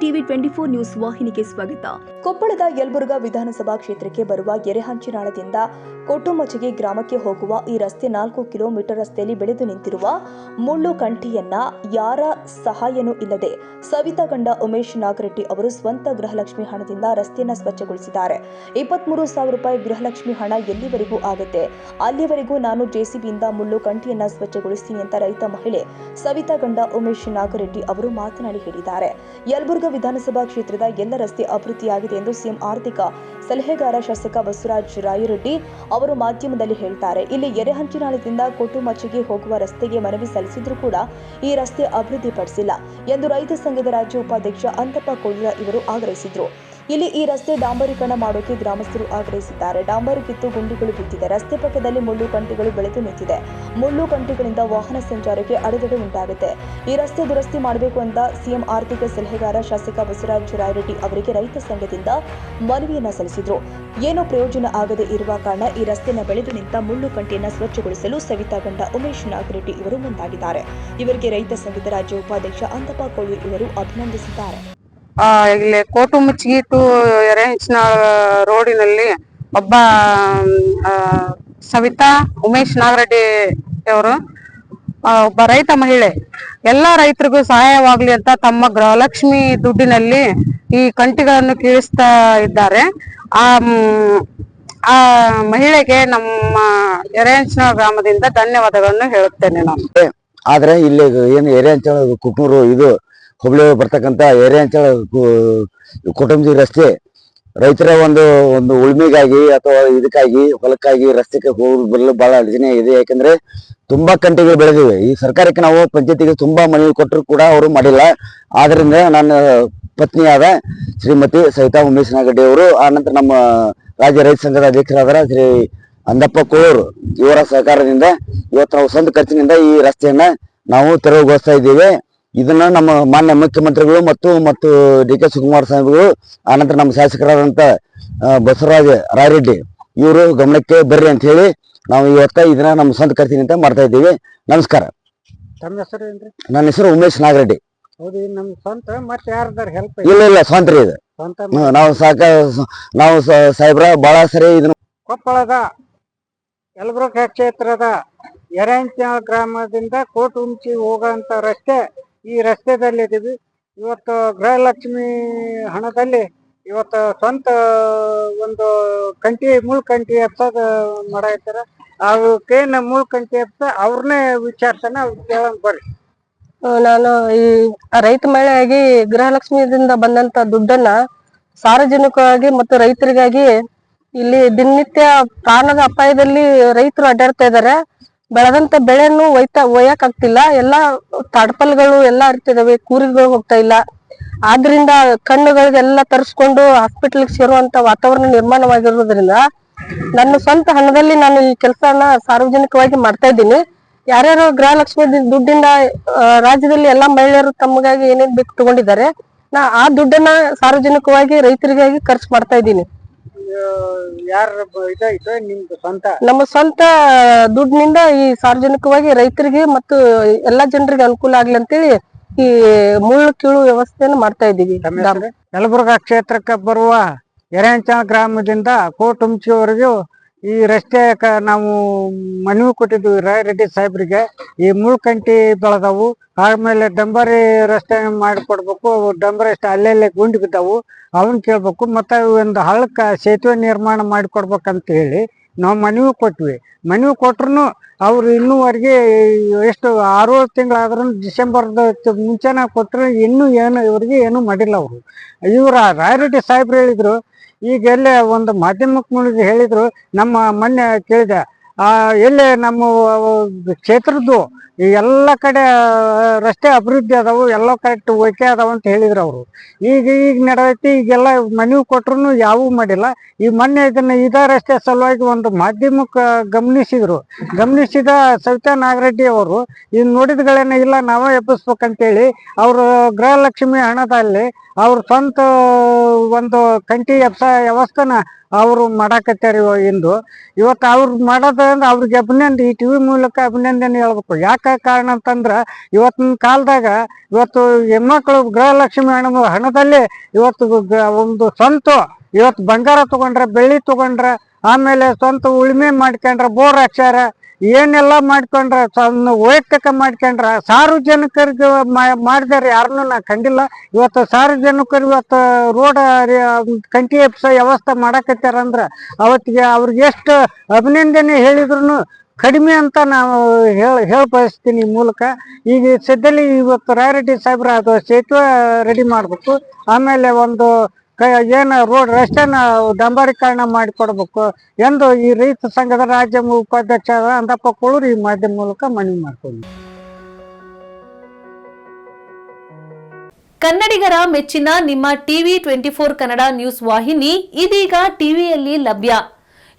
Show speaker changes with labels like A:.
A: TV twenty four news ವಾಹಿನಿಗೆ ಸ್ವಾಗತ. ಕೊಪ್ಪಳದ ಯಲಬುರ್ಗಾ ವಿಧಾನಸಭಾ ಕ್ಷೇತ್ರಕ್ಕೆ ಬರುವ ಎರೆಹಂಚಿನಾಳದಿಂದ ಕೊಟ್ಟುಮಚ್ಚಿಗೆ ಗ್ರಾಮಕ್ಕೆ ಹೋಗುವ ಈ ರಸ್ತೆ ನಾಲ್ಕು ಕಿಲೋಮೀಟರ್ ರಸ್ತೆಯಲ್ಲಿ ಬೆಳೆದು ನಿಂತಿರುವ ಮುಳ್ಳು ಕಂಠಿಯನ್ನ ಯಾರ ಸಹಾಯನೂ ಇಲ್ಲದೆ ಸವಿತಾ ಗಂಡ ಉಮೇಶ್ ನಾಗರೆಡ್ಡಿ ಅವರು ಸ್ವಂತ ಗೃಹಲಕ್ಷ್ಮಿ ಹಣದಿಂದ ರಸ್ತೆಯನ್ನು ಸ್ವಚ್ಛಗೊಳಿಸಿದ್ದಾರೆ. ಇಪ್ಪತ್ಮೂರು ಸಾವಿರ ರೂಪಾಯಿ ಗೃಹಲಕ್ಷ್ಮಿ ಹಣ ಎಲ್ಲಿವರೆಗೂ ಆಗುತ್ತೆ? ಅಲ್ಲಿವರೆಗೂ ನಾನು ಜೆಸಿಬಿಯಿಂದ ಮುಳ್ಳು ಕಂಠಿಯನ್ನ ಸ್ವಚ್ಛಗೊಳಿಸ್ತೀನಿ ಅಂತ ರೈತ ಮಹಿಳೆ ಸವಿತಾ ಗಂಡ ಉಮೇಶ್ ನಾಗರೆಡ್ಡಿ ಅವರು ಮಾತನಾಡಿ ಹೇಳಿದ್ದಾರೆ. ಯಲಬುರ್ಗಾ ವಿಧಾನಸಭಾ ಕ್ಷೇತ್ರದ ಎಲ್ಲ ರಸ್ತೆ ಅಭಿವೃದ್ಧಿಯಾಗಿದೆ ಎಂದು ಸಿಎಂ ಆರ್ಥಿಕ ಸಲಹೆಗಾರ ಶಾಸಕ ಬಸವರಾಜ ರಾಯರೆಡ್ಡಿ ಅವರು ಮಾಧ್ಯಮದಲ್ಲಿ ಹೇಳ್ತಾರೆ. ಇಲ್ಲಿ ಎರೆಹಂಚಿನಾಳದಿಂದ ಕೊಟ್ಟುಮಚ್ಚಿಗೆ ಹೋಗುವ ರಸ್ತೆಗೆ ಮನವಿ ಸಲ್ಲಿಸಿದ್ರು ಕೂಡ ಈ ರಸ್ತೆ ಅಭಿವೃದ್ಧಿಪಡಿಸಿಲ್ಲ ಎಂದು ರೈತ ಸಂಘದ ರಾಜ್ಯ ಉಪಾಧ್ಯಕ್ಷ ಅಂತಪ್ಪ ಕೊಳ್ಳ ಇವರು ಆಗ್ರಹಿಸಿದ್ರು. ಇಲ್ಲಿ ಈ ರಸ್ತೆ ಡಾಂಬರೀಕರಣ ಮಾಡೋಕೆ ಗ್ರಾಮಸ್ಥರು ಆಗ್ರಹಿಸಿದ್ದಾರೆ. ಡಾಂಬರು ಕಿತ್ತು ಗುಂಡಿಗಳು ಬಿದ್ದಿದೆ. ರಸ್ತೆ ಪಕ್ಕದಲ್ಲಿ ಮುಳ್ಳು ಕಂಟಿಗಳು ಬೆಳೆದು ನಿಂತಿದೆ. ಮುಳ್ಳು ಕಂಟಿಗಳಿಂದ ವಾಹನ ಸಂಚಾರಕ್ಕೆ ಅಡೆತಡೆ ಉಂಟಾಗುತ್ತೆ. ಈ ರಸ್ತೆ ದುರಸ್ತಿ ಮಾಡಬೇಕು ಅಂತ ಸಿಎಂ ಆರ್ಥಿಕ ಸಲಹೆಗಾರ ಶಾಸಕ ಬಸವರಾಜ ರಾಯರೆಡ್ಡಿ ಅವರಿಗೆ ರೈತ ಸಂಘದಿಂದ ಮನವಿಯನ್ನು ಸಲ್ಲಿಸಿದ್ರು. ಏನೋ ಪ್ರಯೋಜನ ಆಗದೆ ಇರುವ ಕಾರಣ ಈ ರಸ್ತೆನ ಬೆಳೆದು ನಿಂತ ಮುಳ್ಳು ಕಂಟಿಯನ್ನು ಸ್ವಚ್ಛಗೊಳಿಸಲು ಸವಿತಾ ಗಂಡ ಉಮೇಶ್ ನಾಗರೆಡ್ಡಿ ಇವರು ಮುಂದಾಗಿದ್ದಾರೆ. ಇವರಿಗೆ ರೈತ ಸಂಘದ ರಾಜ್ಯ ಉಪಾಧ್ಯಕ್ಷ ಅಂತಪ್ಪ ಕೋಳಿ ಇವರು ಅಭಿನಂದಿಸಿದ್ದಾರೆ.
B: ಇಲ್ಲಿ ಕೋಟು ಮುಚ್ಚಿಗಿ ಟು ಎರೆಹಂಚಿನ ರೋಡಿನಲ್ಲಿ ಒಬ್ಬ ಆ, ಸವಿತಾ ಉಮೇಶ್ ನಾಗರೆಡ್ಡಿ ಅವರು ಆ, ಒಬ್ಬ ರೈತ ಮಹಿಳೆ. ಎಲ್ಲ ರೈತರಿಗೂ ಸಹಾಯವಾಗ್ಲಿ ಅಂತ ತಮ್ಮ ಗೃಹಲಕ್ಷ್ಮಿ ದುಡ್ಡಿನಲ್ಲಿ ಈ ಕಂಟಿಗಳನ್ನು ಕೀಳಿಸ್ತಾ ಇದ್ದಾರೆ. ಆ ಆ ಮಹಿಳೆಗೆ ನಮ್ಮ ಎರೆಹಂಚಿನ ಗ್ರಾಮದಿಂದ ಧನ್ಯವಾದಗಳನ್ನು ಹೇಳುತ್ತೇನೆ ನಾನು.
C: ಆದ್ರೆ ಇಲ್ಲಿ ಏನು ಎರೆಹಂಚ ಕುಕ್ನೂರು ಇದು ಹುಬ್ಳಿ ಬರ್ತಕ್ಕಂತ ಏರಿಯಾ ಅಂಚಳ ಕುಟುಂಬಿ ರಸ್ತೆ ರೈತರ ಒಂದು ಒಂದು ಉಳ್ಮೆಗಾಗಿ ಅಥವಾ ಇದಕ್ಕಾಗಿ, ಹೊಲಕ್ಕಾಗಿ ರಸ್ತೆಗೆ ಹೋಗಿ ಬರಲು ಬಹಳ ಅಡಚಣೆ ಇದೆ ಯಾಕಂದ್ರೆ ತುಂಬಾ ಕಂಟಿಗೆ ಬೆಳೆದಿವೆ. ಈ ಸರ್ಕಾರಕ್ಕೆ ನಾವು ಪಂಚಾಯತಿಗೆ ತುಂಬಾ ಮನವಿ ಕೊಟ್ಟರು ಕೂಡ ಅವರು ಮಾಡಿಲ್ಲ. ಆದ್ರಿಂದ ನನ್ನ ಪತ್ನಿಯಾದ ಶ್ರೀಮತಿ ಸವಿತಾ ಉಮೇಶ್ ನಾಗಡ್ಡಿ ಅವರು ಆನಂತರ ನಂತರ ನಮ್ಮ ರಾಜ್ಯ ರೈತ ಸಂಘದ ಅಧ್ಯಕ್ಷರಾದ ಶ್ರೀ ಅಂದಪ್ಪ ಕೋಳೂರು, ಇವರ ಸಹಕಾರದಿಂದ ಇವತ್ತು ನಾವು ಸ್ವಂತ ಖರ್ಚಿನಿಂದ ಈ ರಸ್ತೆಯನ್ನ ನಾವು ತೆರವುಗೊಳಿಸ್ತಾ ಇದ್ದೇವೆ. ಇದನ್ನ ನಮ್ಮ ಮಾನ್ಯ ಮುಖ್ಯಮಂತ್ರಿಗಳು ಮತ್ತು ಮತ್ತು ಡಿ ಕೆ ಶಿವಕುಮಾರ್ ಸ್ವಾಮಿಗಳು ಆನಂತರ ನಮ್ಮ ಶಾಸಕರಾದಂತ ಬಸವರಾಜ ರಾಯರೆಡ್ಡಿ ಇವರು ಗಮನಕ್ಕೆ ಬರ್ರಿ ಅಂತ ಹೇಳಿ ನಾವು ಇವತ್ತ ಇದನ್ನ ನಮ್ಮ ಸ್ವಂತ ಅಂತ ಮಾಡ್ತಾ ಇದ್ದೀವಿ. ನಮಸ್ಕಾರ.
D: ತಮ್ಮ ಹೆಸರು ಏನ್ರಿ?
C: ನನ್ನ ಹೆಸರು ಉಮೇಶ್ ನಾಗರೆಡ್ಡಿ.
D: ಹೌದು ಇದು ನಮ್ ಸ್ವಂತ ಮತ್ತೆ ಯಾರ್ದಾರ ಹೆಲ್ಪ್
C: ಇಲ್ಲ ಇಲ್ಲ ಸ್ವಂತ ರೀ ಇದು.
D: ಸ್ವಂತ
C: ಹ್ಮ್, ನಾವು ಸಾಕ ನಾವು ಸ- ಸಾಹೇಬ್ರ ಬಹಳ ಸರಿ ಇದನ್ನ
D: ಕೊಪ್ಪಳದ ಯಲಬುರ್ಗ ಕ್ಷೇತ್ರದ ಎರೆಂಚ ಗ್ರಾಮದಿಂದ ಕೋಟುಂಚಿ ಹೋಗುವಂತ ರಸ್ತೆ ಈ ರಸ್ತೆದಲ್ಲಿ ಇದ್ದೀವಿ ಇವತ್ತು ಗೃಹಲಕ್ಷ್ಮಿ ಹಣದಲ್ಲಿ ಇವತ್ತು ಸ್ವಂತ ಒಂದು ಕಂಟಿ ಮುಳ್ ಕಂಟಿ ಎಪ್ಸೋದು ಮಾಡಾಯ್ತಾರ ಅವಕ್ಕೇನು ಮುಳ್ ಕಂಟಿ ಎಪ್ಸ ಅವ್ರನ್ನೇ ವಿಚಾರ್ಸನ ಕೇಳೋಣ ಬರ್ರಿ.
B: ನಾನು ಈ ರೈತ ಮಹಿಳೆಯಾಗಿ ಗೃಹಲಕ್ಷ್ಮಿಯಿಂದ ಬಂದಂತ ದುಡ್ಡನ್ನ ಸಾರ್ವಜನಿಕವಾಗಿ ಮತ್ತು ರೈತರಿಗಾಗಿ ಇಲ್ಲಿ ದಿನನಿತ್ಯ ಪ್ರಾಣದ ಅಪಾಯದಲ್ಲಿ ರೈತರು ಅಡ್ಡಾಡ್ತಾ ಇದಾರೆ ಬೆಳೆದಂತ ಬೆಳೆಯನ್ನು ಒಯ್ತಾ ಒಯ್ಯಕ್ ಆಗ್ತಿಲ್ಲ. ಎಲ್ಲಾ ತಾಡ್ಪಲ್ಗಳು ಎಲ್ಲಾ ಇರ್ತಿದಾವೆ, ಕೂರಿಗಳು ಹೋಗ್ತಾ ಇಲ್ಲ. ಆದ್ರಿಂದ ಕಣ್ಣುಗಳಿಗೆಲ್ಲ ತರಿಸ್ಕೊಂಡು ಹಾಸ್ಪಿಟಲ್ಗೆ ಸೇರುವಂತ ವಾತಾವರಣ ನಿರ್ಮಾಣವಾಗಿರೋದ್ರಿಂದ ನನ್ನ ಸ್ವಂತ ಹಣದಲ್ಲಿ ನಾನು ಈ ಕೆಲಸನ ಸಾರ್ವಜನಿಕವಾಗಿ ಮಾಡ್ತಾ ಇದ್ದೀನಿ. ಯಾರ್ಯಾರು ಗೃಹಲಕ್ಷ್ಮಿ ದುಡ್ಡಿಂದ ರಾಜ್ಯದಲ್ಲಿ ಎಲ್ಲಾ ಮಹಿಳೆಯರು ತಮಗಾಗಿ ಏನೇನ್ ಬೇಕು ತಗೊಂಡಿದ್ದಾರೆ, ನಾ ಆ ದುಡ್ಡನ್ನ ಸಾರ್ವಜನಿಕವಾಗಿ, ರೈತರಿಗಾಗಿ ಖರ್ಚು ಮಾಡ್ತಾ ಇದ್ದೀನಿ.
D: ಯಾರ ಇದಾಯ್ತು ನಿಮ್ದು ಸ್ವಂತ
B: ನಮ್ಮ ಸ್ವಂತ ದುಡ್ಡಿನಿಂದ ಈ ಸಾರ್ವಜನಿಕವಾಗಿ ರೈತರಿಗೆ ಮತ್ತು ಎಲ್ಲಾ ಜನರಿಗೆ ಅನುಕೂಲ ಆಗ್ಲಿ ಅಂತೇಳಿ ಈ ಮುಳ್ಳು ಕೀಳು ವ್ಯವಸ್ಥೆಯನ್ನು ಮಾಡ್ತಾ ಇದ್ದೀವಿ?
D: ಯಲಬುರ್ಗಾ ಕ್ಷೇತ್ರಕ್ಕೆ ಬರುವ ಎರೆಂಚ ಗ್ರಾಮದಿಂದ ಕೋಟುಂಚಿವರೆಗೂ ಈ ರಸ್ತೆ ನಾವು ಮನವಿ ಕೊಟ್ಟಿದ್ವಿ ರಾಯರೆಡ್ಡಿ ಸಾಹೇಬ್ರಿಗೆ. ಈ ಮುಳ್ಕಂಟಿ ಬೆಳೆದವು. ಆಮೇಲೆ ಡಂಬರಿ ರಸ್ತೆ ಮಾಡಿಕೊಡ್ಬೇಕು. ಡಂಬರಿ ರಸ್ತೆ ಅಲ್ಲೇ ಗುಂಡಿ ಬಿದ್ದವು. ಅವನ್ ಕೇಳ್ಬೇಕು, ಮತ್ತೆ ಒಂದು ಹಳ್ಳಕ್ಕ ಸೇತುವೆ ನಿರ್ಮಾಣ ಮಾಡಿಕೊಡ್ಬೇಕಂತ ಹೇಳಿ ನಾವು ಮನವಿ ಕೊಟ್ವಿ. ಮನವಿ ಕೊಟ್ರು ಅವ್ರು ಇನ್ನೂವರೆಗೆ ಎಷ್ಟು ಆರು ತಿಂಗಳಾದ್ರೂ ಡಿಸೆಂಬರ್ದ ಮುಂಚೆನ ಕೊಟ್ಟರು ಇನ್ನೂ ಏನು, ಇವರಿಗೆ ಏನು ಮಾಡಿಲ್ಲ ಅವರು. ಇವರು ರಾಯರೆಡ್ಡಿ ಸಾಹೇಬ್ರು ಹೇಳಿದ್ರು ಈಗ ಎಲ್ಲೇ ಒಂದು ಮಾಧ್ಯಮಕ್ಕೆ ಮುಳುಗಿ ಹೇಳಿದ್ರು ನಮ್ಮ ಮೊನ್ನೆ ಕೇಳಿದೆ ಆ ಎಲ್ಲೇ ನಮ್ಮ ಕ್ಷೇತ್ರದ್ದು ಈ ಎಲ್ಲ ಕಡೆ ರಸ್ತೆ ಅಭಿವೃದ್ಧಿ ಅದಾವು, ಎಲ್ಲ ಕರೆಕ್ಟ್ ಓಕೆ ಅದಾವ ಅಂತ ಹೇಳಿದ್ರು ಅವರು. ಈಗ ಈಗ ನಡೆದೈತಿ, ಈಗೆಲ್ಲ ಮನವಿ ಕೊಟ್ರು ಯಾವೂ ಮಾಡಿಲ್ಲ. ಈ ಮೊನ್ನೆ ಇದನ್ನ, ಇದೇ ರಸ್ತೆ ಸಲುವಾಗಿ ಒಂದು ಮಾಧ್ಯಮಕ್ಕೆ ಗಮನಿಸಿದ್ರು. ಗಮನಿಸಿದ ಸವಿತಾ ನಾಗರೆಡ್ಡಿ ಅವರು, ಇದು ನೋಡಿದ್ಗಳೇನ? ಇಲ್ಲ, ನಾವೇ ಎಬ್ಬಿಸ್ಬೇಕಂತೇಳಿ, ಅವರು ಗೃಹಲಕ್ಷ್ಮಿ ಹಣದಲ್ಲಿ ಅವ್ರ ಸ್ವಂತ ಒಂದು ಕಂಟಿ ಎಬ್ಸ, ವ್ಯವಸ್ಥೆನ ಅವರು ಮಾಡಾಕತ್ತಾರ ಇಂದು. ಇವತ್ತು ಅವ್ರು ಮಾಡೋದ್ರಿಂದ ಅವ್ರಿಗೆ ಅಭಿನಂದನೆ ಈ ಟಿವಿ ಮೂಲಕ ಅಭಿನಂದನೆ ಹೇಳ್ಬೇಕು. ಯಾಕೆ ಕಾರಣ ಅಂತಂದ್ರ ಇವತ್ತಿನ ಕಾಲದಾಗ ಇವತ್ತು ಹೆಣ್ಮಕ್ಳು ಗೃಹಲಕ್ಷ್ಮಿ ಹಣ ಹಣದಲ್ಲಿ ಇವತ್ತು ಒಂದು ಸ್ವಂತ ಇವತ್ತು ಬಂಗಾರ ತಗೊಂಡ್ರ, ಬೆಳ್ಳಿ ತಗೊಂಡ್ರ, ಆಮೇಲೆ ಸ್ವಂತ ಉಳುಮೆ ಮಾಡ್ಕೊಂಡ್ರ, ಬೋರ್ ಹಾಕ್ಸ್ಯಾರ, ಏನೆಲ್ಲ ಮಾಡ್ಕೊಂಡ್ರ ವೈಯಕ್ತಿಕ ಮಾಡ್ಕೊಂಡ್ರ, ಸಾರ್ವಜನಿಕರಿಗೆ ಮಾಡಿದಾರೆ ಯಾರನ್ನೂ ನಾ ಕಂಡಿಲ್ಲ. ಇವತ್ತು ಸಾರ್ವಜನಿಕರು ಇವತ್ತು ರೋಡ್ ಕಂಟಿ ಎಪ್ಸ ವ್ಯವಸ್ಥೆ ಮಾಡಕತ್ತಾರ ಅಂದ್ರ ಅವತ್ತಿಗೆ ಅವ್ರಿಗೆ ಎಷ್ಟು ಅಭಿನಂದನೆ ಹೇಳಿದ್ರು ಕಡಿಮೆ ಅಂತ ನಾವು ಹೇಳ ಹೇಳ ಈ ಮೂಲಕ. ಈಗ ಸದ್ಯದಲ್ಲಿ ಇವತ್ತು ರಾಯರೆಡ್ಡಿ ಸಾಹೇಬ್ರ ಅದು ಸೇತುವೆ ರೆಡಿ ಮಾಡ್ಬೇಕು. ಆಮೇಲೆ ಒಂದು ಏನು ರೋಡ್ ರಸ್ತೆನ ಡಾಂಬರೀಕರಣ ಮಾಡಿಕೊಡ್ಬೇಕು ಎಂದು ಈ ರೈತ ಸಂಘದ ರಾಜ್ಯ ಉಪಾಧ್ಯಕ್ಷ ಅಂದಪ್ಪ ಕೋಳೂರು ಈ ಮಾಧ್ಯಮ ಮೂಲಕ ಮನವಿ ಮಾಡ್ಕೊಂಡು
E: ಕನ್ನಡಿಗರ ಮೆಚ್ಚಿನ ನಿಮ್ಮ TV twenty four Kannada news ವಾಹಿನಿ ಇದೀಗ ಟಿವಿಯಲ್ಲಿ ಲಭ್ಯ.